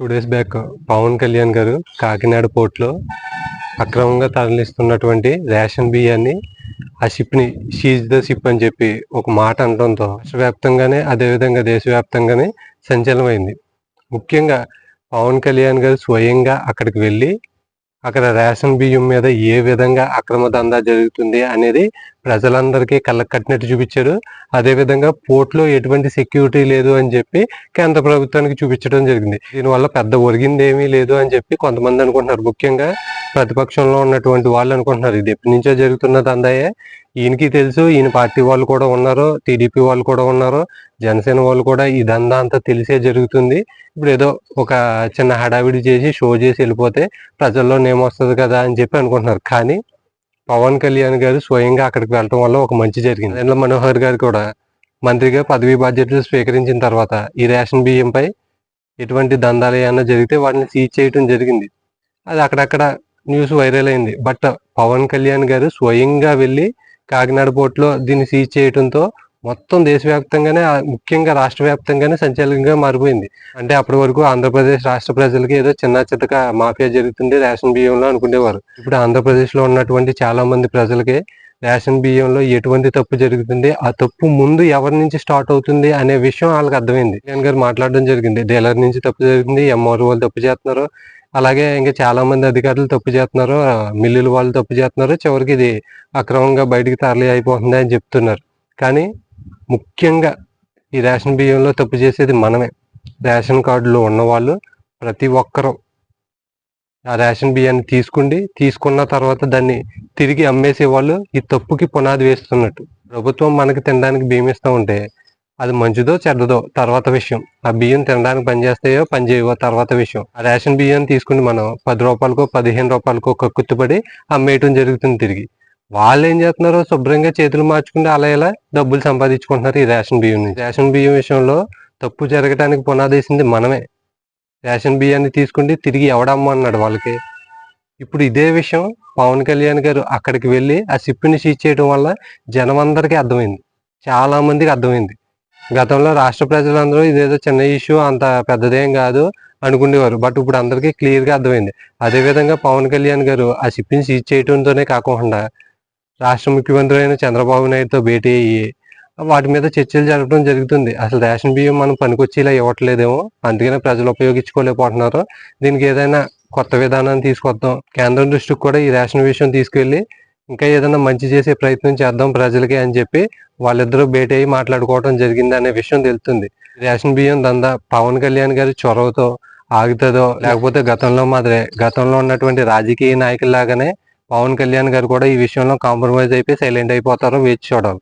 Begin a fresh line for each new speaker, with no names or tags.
Two days back Pawan Kalyan గారు కాకినాడ పోర్ట్లో అక్రమంగా తరలిస్తున్నటువంటి ration బియ్యాన్ని ఆ షిప్ని షీజ్ ద షిప్ అని చెప్పి ఒక మాట అనడంతో రాష్ట్రవ్యాప్తంగానే అదేవిధంగా దేశవ్యాప్తంగానే సంచలనమైంది. ముఖ్యంగా పవన్ కళ్యాణ్ గారు స్వయంగా అక్కడికి వెళ్ళి అక్కడ రేషన్ బియ్యం మీద ఏ విధంగా అక్రమ దందా జరుగుతుంది అనేది ప్రజలందరికీ కళ్ళకు కట్టినట్టు చూపించారు. అదేవిధంగా పోర్ట్లో ఎటువంటి సెక్యూరిటీ లేదు అని చెప్పి కేంద్ర ప్రభుత్వానికి చూపించడం జరిగింది. దీనివల్ల పెద్ద ఒరిగింది ఏమీ లేదు అని చెప్పి కొంతమంది అనుకుంటున్నారు. ముఖ్యంగా ప్రతిపక్షంలో ఉన్నటువంటి వాళ్ళు అనుకుంటున్నారు. ఇది ఎప్పటి నుంచో జరుగుతున్న దందాయే. ఈయనకి తెలుసు ఈయన పార్టీ వాళ్ళు కూడా ఉన్నారు టీడీపీ వాళ్ళు కూడా ఉన్నారు జనసేన వాళ్ళు కూడా ఈ అంతా తెలిసే జరుగుతుంది. ఇప్పుడు ఏదో ఒక చిన్న హడావిడి చేసి షో చేసి వెళ్ళిపోతే ప్రజల్లో నేమొస్తుంది కదా అని చెప్పి అనుకుంటున్నారు. కానీ పవన్ కళ్యాణ్ గారు స్వయంగా అక్కడికి వెళ్ళడం వల్ల ఒక మంచి జరిగింది. దాంట్లో మనోహర్ గారు కూడా మంత్రిగా పదవీ బాధ్యతలు స్వీకరించిన తర్వాత ఈ రేషన్ బియ్యంపై ఎటువంటి దందాలు ఏమైనా జరిగితే వాటిని సీజ్ చేయడం జరిగింది. అది అక్కడక్కడ న్యూస్ వైరల్ అయింది. బట్ పవన్ కళ్యాణ్ గారు స్వయంగా వెళ్ళి కాకినాడ పోర్టులో దీన్ని సీజ్ చేయడంతో మొత్తం దేశవ్యాప్తంగానే ముఖ్యంగా రాష్ట్ర వ్యాప్తంగానే సంచలనంగా మారిపోయింది. అంటే అప్పటి వరకు ఆంధ్రప్రదేశ్ రాష్ట్ర ప్రజలకి ఏదో చిన్న చితక మాఫియా జరుగుతుంది రేషన్ బియ్యంలో అనుకునేవారు ఇప్పుడు ఆంధ్రప్రదేశ్లో ఉన్నటువంటి చాలా మంది ప్రజలకి రేషన్ బియ్యంలో ఎటువంటి తప్పు జరుగుతుంది ఆ తప్పు ముందు ఎవరి నుంచి స్టార్ట్ అవుతుంది అనే విషయం వాళ్ళకి అర్థమైంది. కళ్యాణ్ గారు మాట్లాడడం జరిగింది. డీలర్ నుంచి తప్పు జరిగింది ఎంఆర్ వాళ్ళు తప్పు చేస్తున్నారు అలాగే ఇంకా చాలా మంది అధికారులు తప్పు చేస్తున్నారు. మిల్లులు వాళ్ళు తప్పు చేస్తున్నారు. చివరికి ఇది అక్రమంగా బయటికి తరలి అయిపోతుంది అని చెప్తున్నారు. కానీ ముఖ్యంగా ఈ రేషన్ బియ్యంలో తప్పు చేసేది మనమే. రేషన్ కార్డులో ఉన్నవాళ్ళు ప్రతి ఒక్కరూ ఆ రేషన్ బియ్యాన్ని తీసుకుండి తీసుకున్న తర్వాత దాన్ని తిరిగి అమ్మేసే వాళ్ళు ఈ తప్పుకి పునాది వేస్తున్నట్టు. ప్రభుత్వం మనకి తినడానికి బియ్యం ఇస్తూ ఉంటే అది మంచిదో చెడ్డదో తర్వాత విషయం. ఆ బియ్యం తినడానికి పనిచేస్తాయో పనిచేయవో తర్వాత విషయం. ఆ రేషన్ బియ్యం తీసుకుని మనం పది రూపాయలకో పదిహేను రూపాయలకో కక్కుర్తిపడి అమ్మేయటం జరుగుతుంది తిరిగి. వాళ్ళు ఏం చేస్తున్నారో శుభ్రంగా చేతులు మార్చుకుంటే అలా ఇలా డబ్బులు సంపాదించుకుంటున్నారు ఈ రేషన్ బియ్యం నుంచి. రేషన్ బియ్యం విషయంలో తప్పు జరగడానికి పునాదేసింది మనమే. రేషన్ బియ్యాన్ని తీసుకుంటే తిరిగి ఎవడమ్మన్నాడు వాళ్ళకి. ఇప్పుడు ఇదే విషయం పవన్ కళ్యాణ్ గారు అక్కడికి వెళ్ళి ఆ సిప్పిని సీజ్ చేయడం వల్ల జనం అందరికీ అర్థమైంది. చాలా మందికి అర్థమైంది. గతంలో రాష్ట్ర ప్రజలందరూ ఇదేదో చిన్న ఇష్యూ అంత పెద్దదేం కాదు అనుకునేవారు. బట్ ఇప్పుడు అందరికీ క్లియర్గా అర్థమైంది. అదే విధంగా పవన్ కళ్యాణ్ గారు ఆ షిప్పింగ్ సీజ్ చేయడంతోనే కాకుండా రాష్ట్ర ముఖ్యమంత్రి అయిన చంద్రబాబు నాయుడుతో భేటీ అయ్యి వాటి మీద చర్చలు జరపడం జరుగుతుంది. అసలు రేషన్ బియ్యం మనం పనికొచ్చేలా ఇవ్వట్లేదేమో. అందుకనే ప్రజలు ఉపయోగించుకోలేకపోతున్నారు. దీనికి ఏదైనా కొత్త విధానాన్ని తీసుకొద్దాం. కేంద్రం దృష్టికి కూడా ఈ రేషన్ విషయం తీసుకెళ్ళి ఇంకా ఏదైనా మంచి చేసే ప్రయత్నం చేద్దాం ప్రజలకి అని చెప్పి వాళ్ళిద్దరూ భేటీ అయ్యి మాట్లాడుకోవడం జరిగింది అనే విషయం తెలుస్తుంది. రేషన్ బియ్యం దందా పవన్ కళ్యాణ్ గారి చొరవతో ఆగుతుందో లేకపోతే గతంలో మాదిరే గతంలో ఉన్నటువంటి రాజకీయ నాయకుల్లాగానే పవన్ కళ్యాణ్ గారు కూడా ఈ విషయంలో కాంప్రమైజ్ అయిపోయి సైలెంట్ అయిపోతారో వేచి చూడాలి.